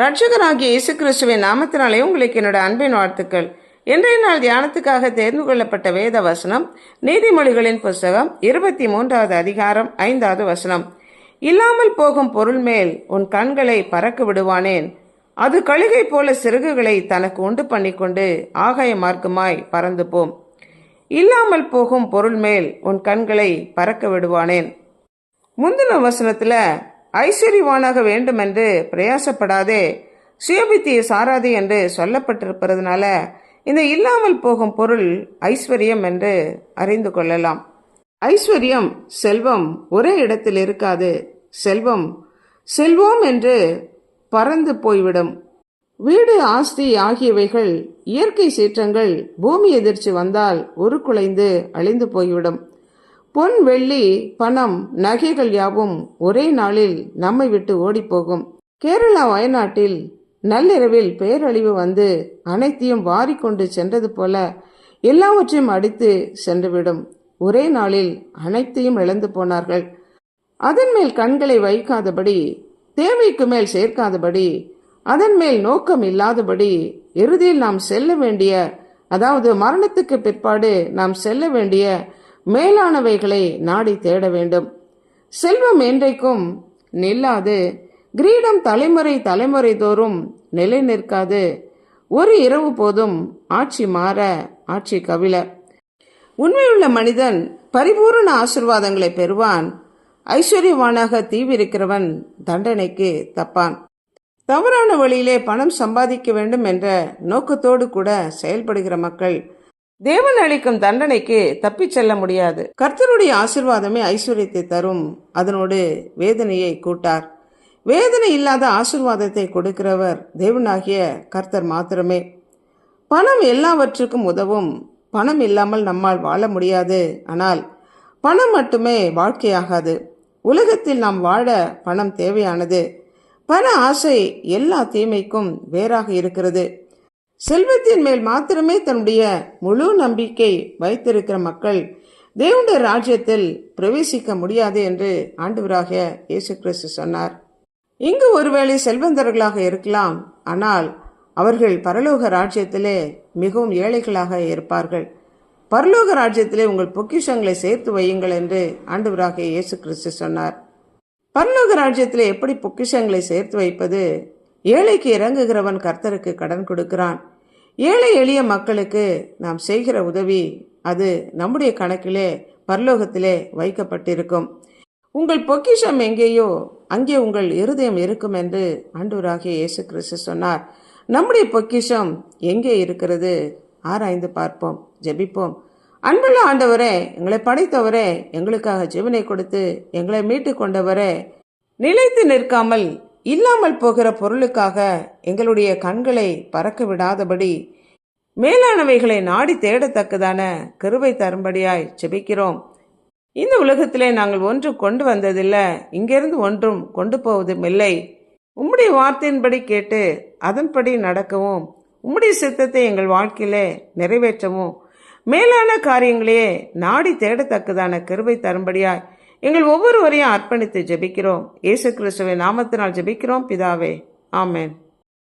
ரட்சகராகிய இயேசு கிறிஸ்துவின் நாமத்தினாலே உங்களுக்கு என்னோட அன்பின் வாழ்த்துக்கள். இன்றைய நாள் தியானத்துக்காக தேர்ந்து கொள்ளப்பட்ட வேத வசனம் நீதிமொழிகளின் புஸ்தகம் இருபத்தி மூன்றாவது அதிகாரம் ஐந்தாவது வசனம். இல்லாமல் போகும் பொருள் மேல் உன் கண்களை பறக்க விடுவானேன். அது கழுகை போல சிறகுகளை தனக்கு உண்டு பண்ணிக்கொண்டு ஆகாய மார்க்கமாய் பறந்து போம் இல்லாமல் போகும் பொருள் மேல் உன் கண்களை பறக்க விடுவானேன். முந்தின வசனத்துல ஐஸ்வர்யவானாக வேண்டும் என்று பிரயாசப்படாதே. சுயபித்தியை சாராதே என்று சொல்லப்பட்டிருப்பதனால இந்த இல்லாமல் போகும் பொருள் ஐஸ்வர்யம் என்று அறிந்து கொள்ளலாம். ஐஸ்வர்யம் செல்வம் ஒரே இடத்தில் இருக்காது. செல்வம் செல்வோம் என்று பறந்து போய்விடும். வீடு ஆஸ்தி ஆகியவைகள் இயற்கை சீற்றங்கள் பூமி எதிர்ச்சி வந்தால் உருக்குலைந்து அழிந்து போய்விடும். பொன் வெள்ளி பணம் நகைகள் யாவும் ஒரே நாளில் நம்மை விட்டு ஓடிப்போகும். கேரளா வயநாட்டில் நள்ளிரவில் பேரழிவு வந்து அனைத்தையும் வாரிக்கொண்டு சென்றது போல எல்லாவற்றையும் அடித்து சென்றுவிடும். ஒரே நாளில் அனைத்தையும் இழந்து போனார்கள். அதன் மேல் கண்களை வைக்காதபடி தேவைக்கு மேல் சேர்க்காதபடி அதன் மேல் நோக்கம் இல்லாதபடி இறுதியில் நாம் செல்ல வேண்டிய அதாவது மரணத்துக்கு பிற்பாடு நாம் செல்ல வேண்டிய மேலானவைகளை நாடி தேட வேண்டும். செல்வம் என்றைக்கும் நில்லாது. கிரீடம் தலைமுறை தலைமுறை தோறும் நிலை நிற்காது. ஒரு இரவு போதும் ஆட்சி மாற ஆட்சி கவிழ. உண்மையுள்ள மனிதன் பரிபூரண ஆசிர்வாதங்களை பெறுவான். ஐஸ்வர்யவானாக தீவிருக்கிறவன் தண்டனைக்கு தப்பான். தவறான வழியிலே பணம் சம்பாதிக்க வேண்டும் என்ற நோக்கத்தோடு கூட செயல்படுகிற மக்கள் தேவன் அளிக்கும் தண்டனைக்கு தப்பிச் செல்ல முடியாது. கர்த்தருடைய ஆசிர்வாதமே ஐஸ்வர்யத்தை தரும். அதனோடு வேதனையை கூட்டார். வேதனை இல்லாத ஆசிர்வாதத்தை கொடுக்கிறவர் தேவனாகிய கர்த்தர் மாத்திரமே. பணம் எல்லாவற்றுக்கும் உதவும். பணம் இல்லாமல் நம்மால் வாழ முடியாது. ஆனால் பணம் மட்டுமே வாழ்க்கையாகாது. உலகத்தில் நாம் வாழ பணம் தேவையானது. பண ஆசை எல்லா தீமைக்கும் வேறாக இருக்கிறது. செல்வத்தின் மேல் மாத்திரமே தன்னுடைய முழு நம்பிக்கை வைத்திருக்கிற மக்கள் தேவனுடைய ராஜ்யத்தில் பிரவேசிக்க முடியாது என்று ஆண்டவராக இயேசு கிறிஸ்து சொன்னார். இங்கு ஒருவேளை செல்வந்தர்களாக இருக்கலாம். ஆனால் அவர்கள் பரலோக ராஜ்யத்திலே மிகவும் ஏழைகளாக இருப்பார்கள். பரலோக ராஜ்யத்திலே உங்கள் பொக்கிஷங்களை சேர்த்து வையுங்கள் என்று ஆண்டவராக இயேசு கிறிஸ்து சொன்னார். பரலோக ராஜ்யத்திலே எப்படி பொக்கிஷங்களை சேர்த்து வைப்பது? ஏழைக்கு இறங்குகிறவன் கர்த்தருக்கு கடன் கொடுக்கிறான். ஏழை எளிய மக்களுக்கு நாம் செய்கிற உதவி அது நம்முடைய கணக்கிலே பரலோகத்திலே வைக்கப்பட்டிருக்கும். உங்கள் பொக்கிஷம் எங்கேயோ அங்கே உங்கள் இருதயம் இருக்கும் என்று ஆண்டவராகிய இயேசு கிறிஸ்து சொன்னார். நம்முடைய பொக்கிஷம் எங்கே இருக்கிறது? ஆராய்ந்து பார்ப்போம் ஜெபிப்போம். அன்புள்ள ஆண்டவரே எங்களை படைத்தவரே எங்களுக்காக ஜீவனை கொடுத்து எங்களை மீட்டு கொண்டவரே நிலைத்து நிற்காமல் இல்லாமல் போகிற பொருளுக்காக எங்களுடைய கண்களை பறக்க விடாதபடி மேலானவைகளை நாடி தேடத்தக்கதான கருவை தரும்படியாய் செபிக்கிறோம் இந்த உலகத்திலே நாங்கள் ஒன்றும் கொண்டு வந்ததில்லை இங்கிருந்து ஒன்றும் கொண்டு போவதும் இல்லை. உம்முடைய வார்த்தையின்படி கேட்டு அதன்படி நடக்கவும் உம்முடைய சித்தத்தை எங்கள் வாழ்க்கையிலே நிறைவேற்றவும் மேலான காரியங்களையே நாடி தேடத்தக்கதான கருவை தரும்படியாய் எங்கள் ஒவ்வொருவரையும் அர்ப்பணித்து ஜெபிக்கிறோம். இயேசு கிறிஸ்துவின் நாமத்தினால் ஜெபிக்கிறோம். பிதாவே ஆமேன்.